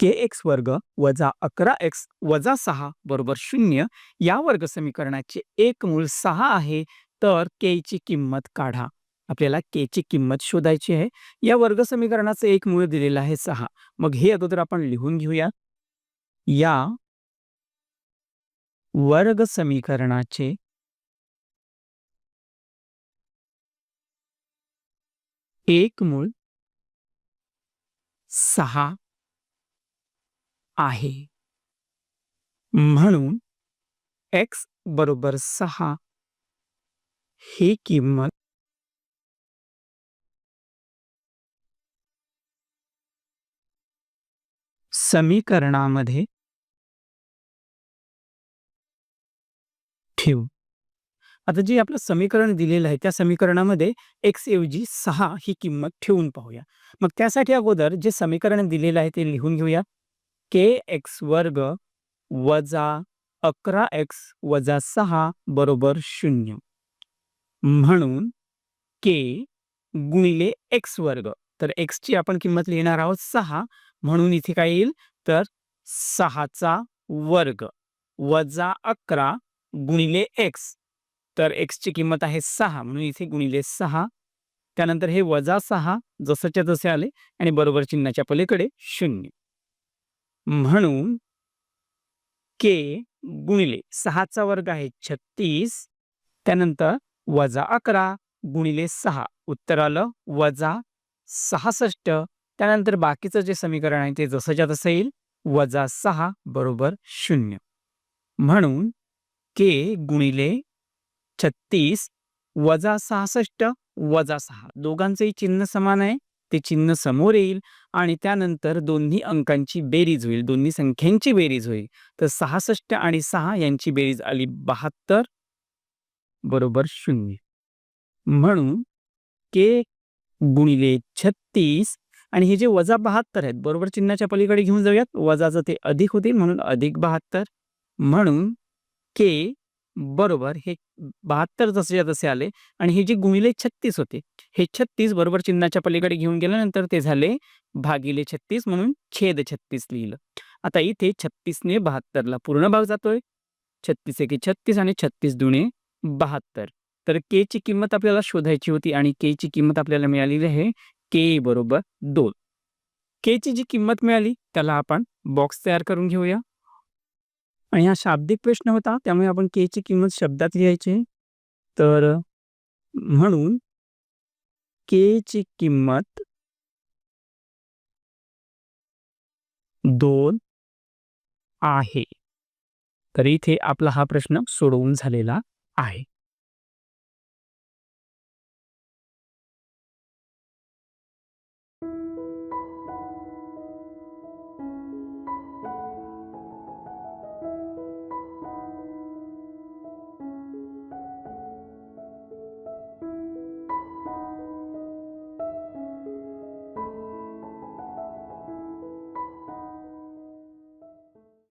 के x वर्ग वजा अकरा एक्स वजा सहा बरोबर शून्य या वर्ग समीकरणाचे एक मूळ सहा आहे तर के ची किंमत काढा. आपल्याला के ची किंमत शोधायची आहे. या वर्ग समीकरणाचं एक मूळ दिलेलं आहे सहा. मग हे अगोदर आपण लिहून घेऊया. या वर्ग समीकरणाचे एक मूळ सहा आहे. म्हणून एक्स बरोबर सहा ही किंमत समीकरणामध्ये ठेवू. आता जे आपलं समीकरण दिलेलं आहे त्या समीकरणामध्ये एक्स ऐवजी सहा ही किंमत ठेवून पाहूया. मग त्यासाठी अगोदर जे समीकरण दिलेलं आहे ते लिहून घेऊया. के एक्स वर्ग वजा अकरा एक्स वजा सहा बरोबर शून्य. म्हणून के गुणिले एक्स वर्ग. तर एक्सची आपण किंमत लिहिणार आहोत सहा. म्हणून इथे काय येईल? तर सहाचा वर्ग वजा अकरा गुणिले एक्स. तर एक्सची किंमत आहे सहा. म्हणून इथे गुणिले सहा. त्यानंतर हे वजा सहा जसंच्या जसे आले आणि बरोबर चिन्हाच्या पलीकडे शून्य. म्हणून के गुणिले सहाचा वर्ग आहे छत्तीस त्यानंतर वजा अकरा गुणिले सहा. उत्तर आलं वजा सहासष्ट. त्यानंतर बाकीचं जे समीकरण आहे ते जसंच्या तसं येईल वजा सहा बरोबर शून्य. म्हणून के गुणिले छत्तीस वजा सहासष्ट वजा सहा. दोघांचंही चिन्ह समान आहे. ते चिन्ह समोर येईल आणि त्यानंतर दोन्ही अंकांची बेरीज होईल दोन्ही संख्यांची बेरीज होईल. तर सहासष्ट आणि सहा यांची बेरीज आली बहात्तर बरोबर शून्य. म्हणून के गुणिले छत्तीस आणि हे जे वजा बहात्तर आहेत बरोबर चिन्हाच्या पलीकडे घेऊन जाऊयात वजाचं ते अधिक होतील म्हणून अधिक बहात्तर. म्हणून के बरोबर. हे बहात्तर जसेच्या तसे आले आणि हे जे गुणिले छत्तीस होते हे छत्तीस बरोबर चिन्हाच्या पलीकडे घेऊन गेल्यानंतर ते झाले भागिले छत्तीस म्हणून छेद छत्तीस लिहिलं. आता इथे छत्तीसने बहात्तरला पूर्ण भाग जातोय. छत्तीस एके छत्तीस आणि छत्तीस दुणे बहात्तर. तर के ची किंमत आपल्याला शोधायची होती आणि के ची किंमत आपल्याला मिळालेली आहे के बरोबर दोन. के ची जी किंमत मिळाली त्याला आपण बॉक्स तयार करून घेऊया. आणि हा शाब्दिक प्रश्न होता त्यामुळे आपण के ची किंमत शब्दात लिहायची. तर म्हणून के ची किंमत दोन आहे. तर इथे आपला हा प्रश्न सोडवून झालेला आहे.